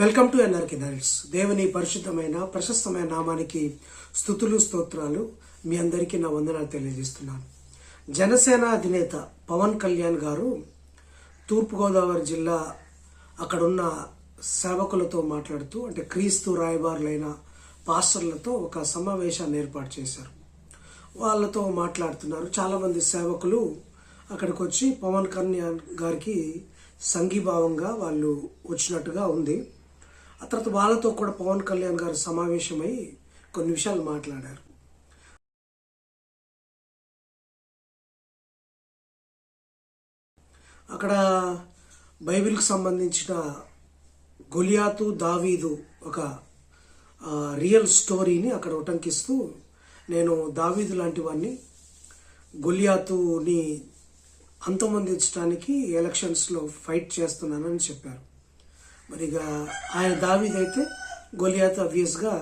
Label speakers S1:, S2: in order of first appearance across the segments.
S1: Welcome to ఎన్ఆర్కి nights దేవుని పరిశుద్ధమైన ప్రశస్తమైన నామానికి స్థుతులు స్తోత్రాలు మీ అందరికీ నా వందనాలు తెలియజేస్తున్నాను. జనసేన అధినేత పవన్ కళ్యాణ్ గారు తూర్పుగోదావరి జిల్లా అక్కడున్న సేవకులతో మాట్లాడుతూ అంటే క్రీస్తు రాయబారులైన పాస్టర్లతో ఒక సమావేశాన్ని ఏర్పాటు చేశారు. వాళ్ళతో మాట్లాడుతున్నారు. చాలామంది సేవకులు అక్కడికి వచ్చి పవన్ కళ్యాణ్ గారికి సంఘీభావంగా వాళ్ళు వచ్చినట్టుగా ఉంది. ఆ తర్వాత వాళ్ళతో కూడా పవన్ కళ్యాణ్ గారు సమావేశమై కొన్ని విషయాలు మాట్లాడారు. అక్కడ బైబిల్కి సంబంధించిన గొలియాతు దావీదు ఒక రియల్ స్టోరీని అక్కడ ఉటంకిస్తూ నేను దావీదు లాంటి వాడిని గొలియాతుని అంతమొందించడానికి ఎలక్షన్స్లో ఫైట్ చేస్తున్నానని చెప్పారు. మరి ఇక ఆయన దావీదైతే గొలియాత్ అబ్వియస్గా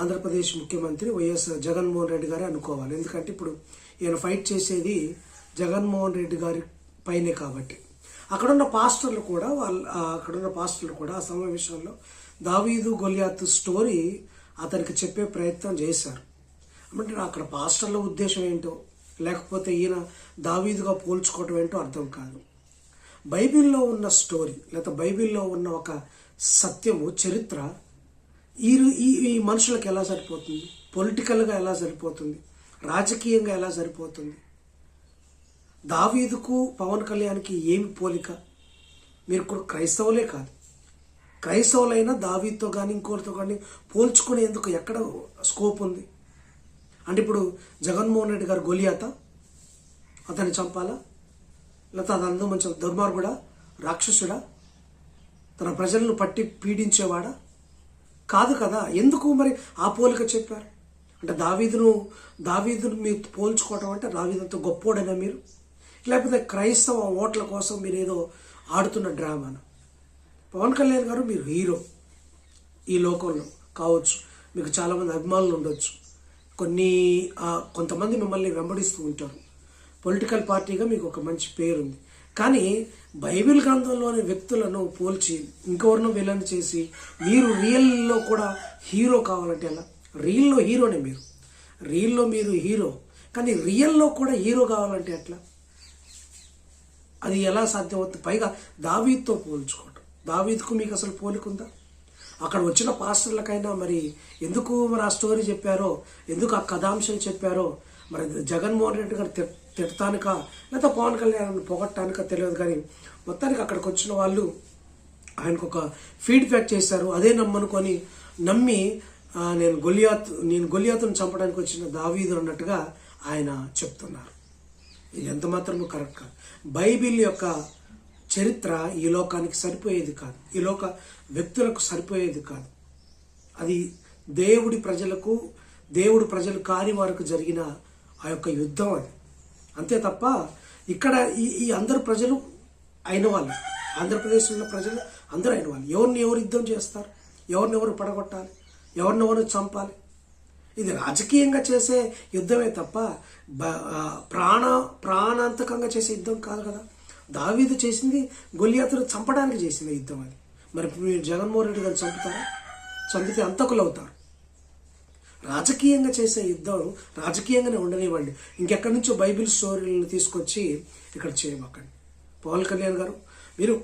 S1: ఆంధ్రప్రదేశ్ ముఖ్యమంత్రి వైఎస్ జగన్మోహన్ రెడ్డి గారే అనుకోవాలి. ఎందుకంటే ఇప్పుడు ఈయన ఫైట్ చేసేది జగన్మోహన్ రెడ్డి గారి పైనే కాబట్టి. అక్కడున్న పాస్టర్లు కూడా వాళ్ళ అక్కడున్న పాస్టర్లు కూడా ఆ సమావేశంలో దావీదు గొలియాత్ స్టోరీ అతనికి చెప్పే ప్రయత్నం చేశారు. అంటే అక్కడ పాస్టర్ల ఉద్దేశం ఏంటో లేకపోతే ఈయన దావీదుగా పోల్చుకోవటం ఏంటో అర్థం కాదు. బైబిల్లో ఉన్న స్టోరీ లేదా బైబిల్లో ఉన్న ఒక సత్యము చరిత్ర ఈ ఈ ఈ మనుషులకు ఎలా సరిపోతుంది? పొలిటికల్గా ఎలా సరిపోతుంది? రాజకీయంగా ఎలా సరిపోతుంది? దావీదుకు పవన్ కళ్యాణ్కి ఏమి పోలిక? మీరు కూడా క్రైస్తవులే కాదు. క్రైస్తవులైనా దావీతో కానీ ఇంకోటితో కానీ పోల్చుకునేందుకు ఎక్కడ స్కోప్ ఉంది? అంటే ఇప్పుడు జగన్మోహన్ రెడ్డి గారు గొలియాత అతన్ని చంపాలా? లేదా అది అందరూ మంచి దుర్మార్గుడా రాక్షసుడా? తన ప్రజలను పట్టి పీడించేవాడా? కాదు కదా ఎందుకు మరి ఆ పోలిక చెప్పారు? అంటే దావీదును దావీదును మీరు పోల్చుకోవటం అంటే దావీదంత గొప్పోడైనా మీరు? లేకపోతే క్రైస్తవ ఓట్ల కోసం మీరు ఏదో ఆడుతున్న డ్రామాను? పవన్ కళ్యాణ్ గారు మీరు హీరో ఈ లోకంలో కావచ్చు. మీకు చాలామంది అభిమానులు ఉండొచ్చు. కొన్ని కొంతమంది మిమ్మల్ని వెంబడిస్తూ ఉంటారు. పొలిటికల్ పార్టీగా మీకు ఒక మంచి పేరు ఉంది కానీ బైబిల్ గ్రంథంలోని వ్యక్తులను పోల్చి ఇంకెవరినో విలన్ చేసి మీరు రియల్లో కూడా హీరో కావాలంటే ఎలా? రియల్లో హీరోనే మీరు. రియల్లో మీరు హీరో. కానీ రియల్లో కూడా హీరో కావాలంటే ఎట్లా? అది ఎలా సాధ్యమవుతుంది? పైగా దావీద్తో పోల్చుకోవటం. దావీద్కు మీకు అసలు పోలికుందా అక్కడ వచ్చిన పాస్టర్లకైనా మరి ఎందుకు మరి ఆ స్టోరీ చెప్పారో ఎందుకు ఆ కథాంశం చెప్పారో మరి జగన్మోహన్ రెడ్డి గారు తిట్టడానిక లేదా పవన్ కళ్యాణ్ పొగట్టానిక తెలియదు కానీ మొత్తానికి అక్కడికి వచ్చిన వాళ్ళు ఆయనకు ఒక ఫీడ్బ్యాక్ చేశారు. అదే నమ్మనుకొని నమ్మి నేను గొలియాత్ నేను గొలియాతును చంపడానికి వచ్చిన దావీదు అన్నట్టుగా ఆయన చెప్తున్నారు. ఇది ఎంత మాత్రమూ కరెక్ట్ కాదు. బైబిల్ యొక్క చరిత్ర ఈ లోకానికి సరిపోయేది కాదు. ఈ లోక వ్యక్తులకు సరిపోయేది కాదు. అది దేవుడి ప్రజలకు దేవుడు ప్రజలు కాని వారికి జరిగిన ఆ యొక్క యుద్ధం అది. అంతే తప్ప ఇక్కడ ఈ ఈ అందరు ప్రజలు అయిన వాళ్ళు ఆంధ్రప్రదేశ్లో ఉన్న ప్రజలు అందరూ అయిన వాళ్ళు ఎవరిని ఎవరు యుద్ధం చేస్తారు? ఎవరిని ఎవరు పడగొట్టాలి? ఎవరిని ఎవరు చంపాలి? ఇది రాజకీయంగా చేసే యుద్ధమే తప్ప బ- ప్రాణ ప్రాణాంతకంగా చేసే యుద్ధం కాదు కదా. దావీదు చేసింది గొలియాతును చంపడానికి చేసింది యుద్ధం అది. మరి మీరు జగన్మోహన్ రెడ్డి గారు చంపుతారా? చంపితే అంతకులు అవుతారు రాజకీయంగా చేసే యుద్ధం రాజకీయంగానే ఉండనివ్వండి. ఇంకెక్కడి నుంచో బైబిల్ స్టోరీలను తీసుకొచ్చి ఇక్కడ చేయమాకండి. పవన్ కళ్యాణ్ గారు మీరు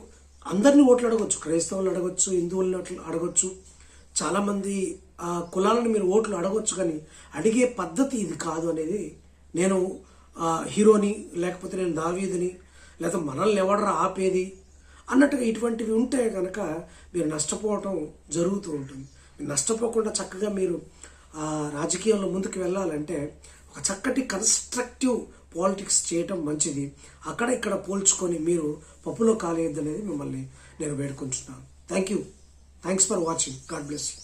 S1: అందరినీ ఓట్లు అడగొచ్చు క్రైస్తవులను అడగొచ్చు హిందువులను అడగొచ్చు. చాలామంది ఆ కులాలను మీరు ఓట్లు అడగొచ్చు కానీ అడిగే పద్ధతి ఇది కాదు అనేది నేను హీరోని లేకపోతే నేను దావీదిని లేదా మనల్ని ఎవడరా ఆపేది అన్నట్టుగా ఇటువంటివి ఉంటే కనుక మీరు నష్టపోవటం జరుగుతూ ఉంటుంది. నష్టపోకుండా చక్కగా మీరు రాజకీయంలో ముందుకు వెళ్ళాలంటే ఒక చక్కటి కన్స్ట్రక్టివ్ పాలిటిక్స్ చేయటం మంచిది. అక్కడ ఇక్కడ పోల్చుకొని మీరు పప్పులో కాలేయద్దు అనేది మిమ్మల్ని నేను వేడుకుంటున్నాను. Thank you thanks for watching God bless you